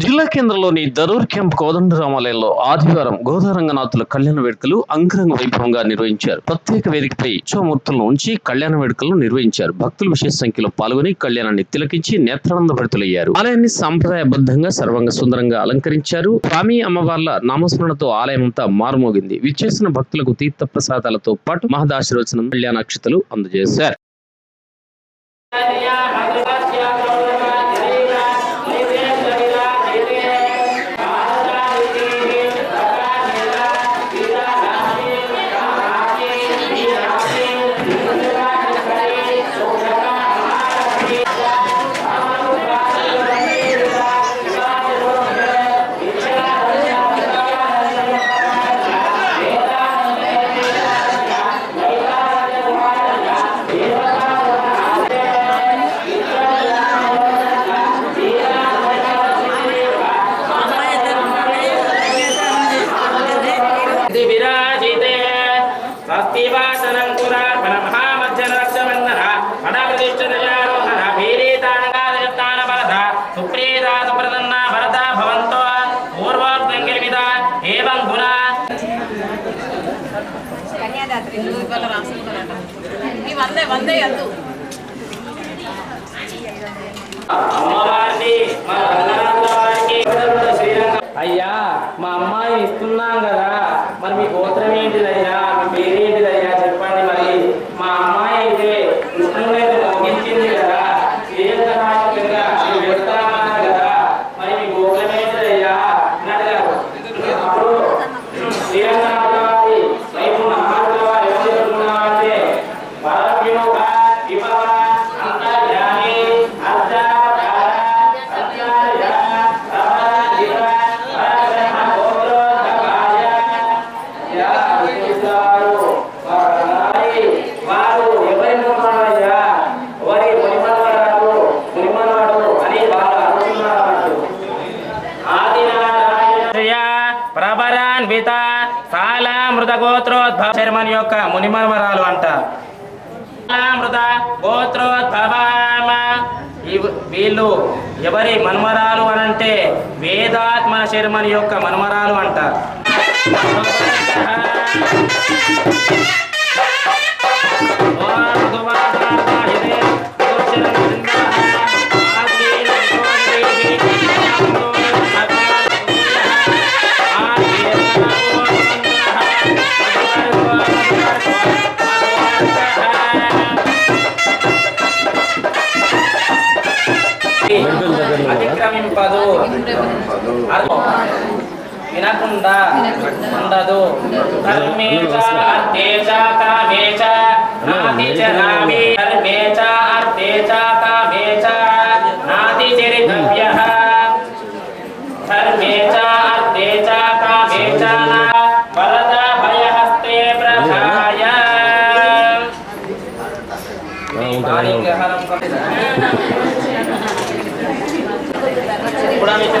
జిల్లా కేంద్రంలోని దరూర్ క్యాంప్ కోదండరామాలయంలో ఆదివారం గోదారంగనాథుల కళ్యాణ వేడుకలు అంగరంగ వైభవంగా నిర్వహించారు. ప్రత్యేక వేదికపై ఉత్సవమూర్తులను ఉంచి కళ్యాణ వేడుకలను నిర్వహించారు. భక్తులు విశేష సంఖ్యలో పాల్గొని కళ్యాణాన్ని తిలకించి నేత్రానంద భరితులయ్యారు. ఆలయాన్ని సాంప్రదాయబద్ధంగా సర్వంగ సుందరంగా అలంకరించారు. స్వామి అమ్మవార్ల నామస్మరణతో ఆలయం అంతా మారుమోగింది. విచ్చేసిన భక్తులకు తీర్థ ప్రసాదాలతో పాటు మహదాశీర్వచనం కళ్యాణాక్షతలు అందజేశారు. ఇల్లు నువ్వు ఇవాళ రాసుకున్నారట ఈ వందే వందే అద్దు. అమ్మవారిని మన రంగనాథుల వారికి శ్రీరంగం అయ్యా మా అమ్మాయి ఇస్తున్నాం కదా మరి మీ గోత్రం ఏంటిదయ్యా మీ పేరు ఏంటిదయ్యా చెప్పండి మరి మా అమ్మాయి అయితే కృష్ణుడు అయితే మోగించింది కదా శ్రీరంగనాథులుగా మీరు పెడతామన్నారు కదా మరి మీ గోత్రం ఏంటిదయ్యా అని అడిగారు అప్పుడు శ్రీరంగనాథుల వారి వైపు మహాత్ముల వారు ఎవరు చెప్తున్నారంటే పరవ్యూహ విభవ అంతర్యామి అర్ధావతార సత్యాయ పరదివ పరబ్రహ్మ గోత్రోద్భవాయ యా విష్ణువారు వారి వారు ఎవరి మునిమనయ్యా ఎవరి మునిమనవారు మునిమనవాడు అని వారు అనుకున్నారు ప్రభరాన్విత సాలామృత గోత్రోద్భవ శర్మని యొక్క మునిమర్మరాలు అంట. మృత గోత్రోద్భవ వీళ్ళు ఎవరి మన్మరాలు అనంటే వేదాత్మన శర్మని యొక్క మన్మరాలు అంటారు. అతిక్రమింపదు. వినకుండా ఉండదు. కర్మేచ అర్థేచ కామేచ నాతి చ నామి కర్మేచ పురామిత్ర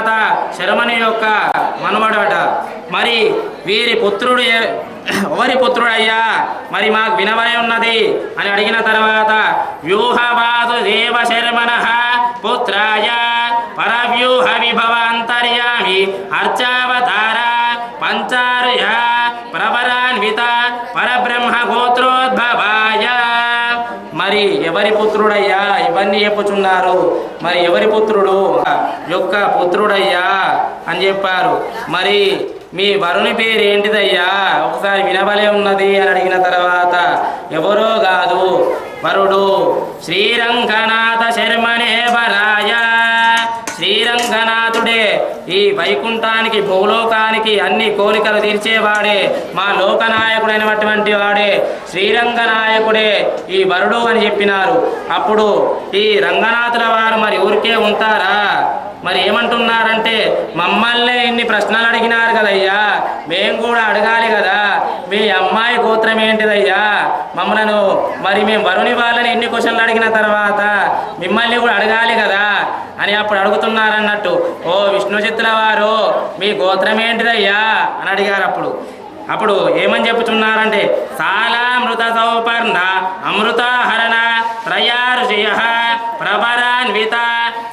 వైకుంఠనాథ శరమణి యొక్క మనవడట మరి వీరి పుత్రుడు ఎవరి పుత్రుడు అయ్యా మరి మాకు వినవై ఉన్నది అని అడిగిన తర్వాత వ్యూహవాదు దేవ శర్మణ పుత్రాయ పరవ్యూహ విభవ అంతర్యామి అర్చావతార పంచారుయ ప్రవరాన్విత పరబ్రహ్మ గోత్రోద్భవ మరి ఎవరి పుత్రుడయ్యా? ఇవన్నీ చెప్పుచున్నారు. మరి ఎవరి పుత్రుడు? యొక్క పుత్రుడయ్యా అని చెప్పారు. మరి మీ వరుని పేరు ఏంటిదయ్యా? ఒకసారి వినబలే ఉన్నది అని అడిగిన తర్వాత ఎవరో కాదు. వరుడు శ్రీరంగనాథ శర్మనే బలా వైకుంఠానికి భూలోకానికి అన్ని కోరికలు తీర్చేవాడే మా లోకనాయకుడైనటువంటి వాడే శ్రీరంగ నాయకుడే ఈ వరుడు అని చెప్పినారు. అప్పుడు ఈ రంగనాథుల వారు మరి ఊరికే ఉంటారా? మరి ఏమంటున్నారంటే మమ్మల్ని ఇన్ని ప్రశ్నలు అడిగినారు కదయ్యా మేము కూడా అడగాలి కదా మీ అమ్మాయి గోత్రం ఏంటిదయ్యా? మమ్మలను మరి మేము వరుణి వాళ్ళని ఎన్ని క్వశ్చన్లు అడిగిన తర్వాత మిమ్మల్ని కూడా అడగాలి కదా అని అప్పుడు అడుగుతున్నారన్నట్టు ఓ విష్ణు చిత్తుల వారు మీ గోత్రం ఏంటిదయ్యా? అని అడిగారు అప్పుడు. అప్పుడు ఏమని చెప్పుచున్నారంటే సాలామృత సౌపర్ణ అమృతాహరణ త్రయారుషయ ప్రభరాన్విత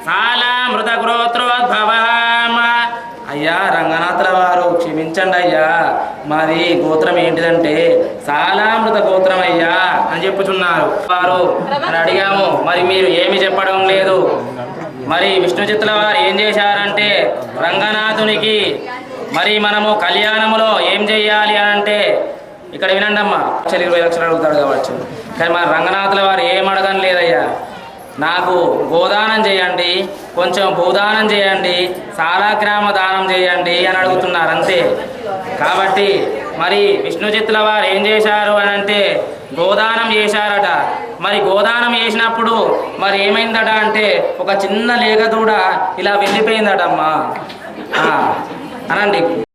సాలామృత గోత్రోద్భవ. అయ్యా రంగనాథుల వారు క్షమించండి అయ్యా. మాది గోత్రం ఏంటిదంటే సాలామృత గోత్రం అయ్యా అని చెప్పుచున్నారు. వారు అని అడిగాము మరి మీరు ఏమి చెప్పడం లేదు. మరి విష్ణు చిత్తుల వారు ఏం చేశారంటే రంగనాథునికి మరి మనము కళ్యాణములో ఏం చెయ్యాలి అని అంటే ఇక్కడ వినండి అమ్మా లక్షలు ఇరవై లక్షలు అడుగుతాడు కావచ్చు. కానీ మన రంగనాథుల వారు ఏం అడగని లేదయ్యా. నాకు గోదానం చేయండి కొంచెం భూదానం చేయండి సారాగ్రామ దానం చేయండి అని అడుగుతున్నారు అంతే. కాబట్టి మరి విష్ణు చిత్తుల వారు ఏం చేశారు అని అంటే గోదానం చేశారట. మరి గోదానం వేసినప్పుడు మరి ఏమైందట అంటే ఒక చిన్న లేగ దూడ ఇలా వెళ్ళిపోయిందటమ్మా. అనండి.